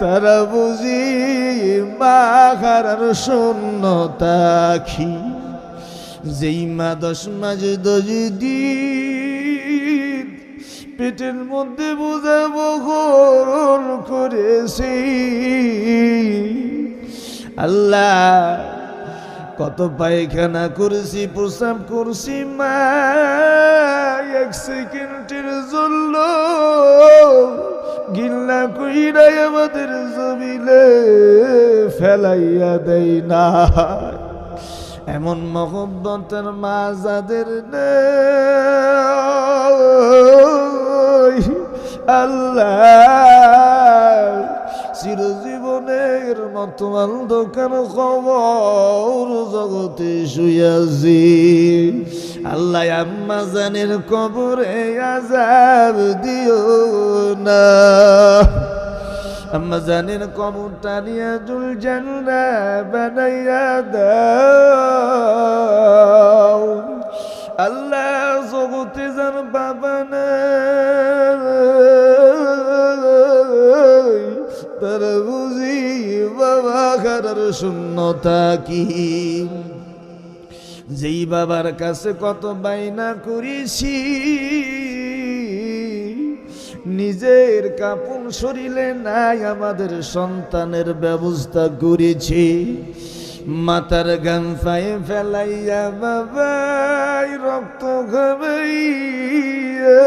তারা বুঝি মা হারার শূন্যতা খি যেই মা দশ মাঝে দশ দিন পেটের মধ্যে বোঝাবো গোরণ করেছি। আল্লাহ, কত পায়খানা করেছি প্রসাব করছি, মা, এক সেকেন্ডের জন্য গিল্লা কইরাই আমাদের জমিলে ফেলাইয়া দেই না। এমন মহব্বতের মা যাদের আল্লাহ, চিরজীবনের মতো অন্ধকার খবর জগতে শুয়াছি আল্লাহ আম্মা জানের কবরে আজাব দিও না। আম্মা জানের কবর টানিয়া জুল জান্না বানাইয়া দাও। আল্লাহ জগতে যার বাবা নাই, তার বুঝি বাবা খারার শূন্যতা কি? যেই বাবার কাছে কত বাইনা করেছি, নিজের কাপুন শরীরে নাই আমাদের সন্তানের ব্যবস্থা করেছি। মাতার গান পায়ে ফেলাইয়া বাবাই রক্ত খাবাইয়া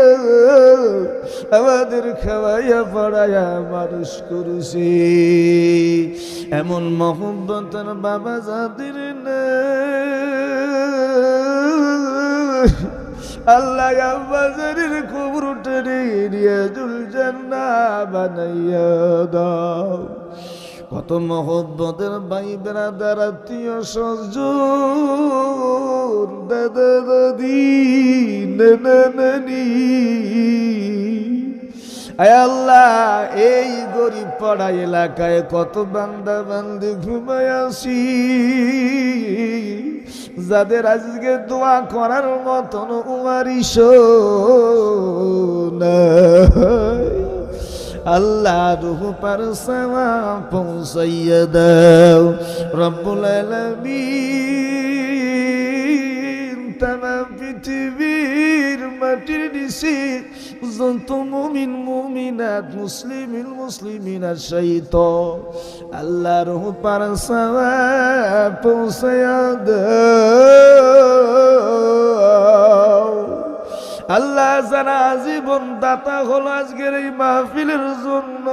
আমাদের খাওয়াইয়া পড়াইয়া মানুষ করছি। এমন মহব্বতের বাবা যাদের আল্লাহ আব্বাসের কবর টেনে নিয়ে জুল না বানাইয়া কত মহব্বতের ভাই বেড়াদার আত্মীয় সজন দাদা দাদি আল্লাহ, এই গরিব পাড়া এলাকায় কত বান্দা বান্দি ঘুমায় আসি যাদের আজকে দোয়া করার মতন উমারিস আল্লাহ রুহ পার সামা পৌঁছাইয়া দাও। রব্বুল আলামিন তামাম পৃথিবীর মাটির নিচে যত মুমিন, মুমিনাত, মুসলিমিন, মুসলিমিনাত সহিত আল্লাহ রুহ পার সামা পৌঁছাইয়া দাও। আল্লাহ যারা জীবন দাতা হলো আজকের এই মাহফিলের জন্য।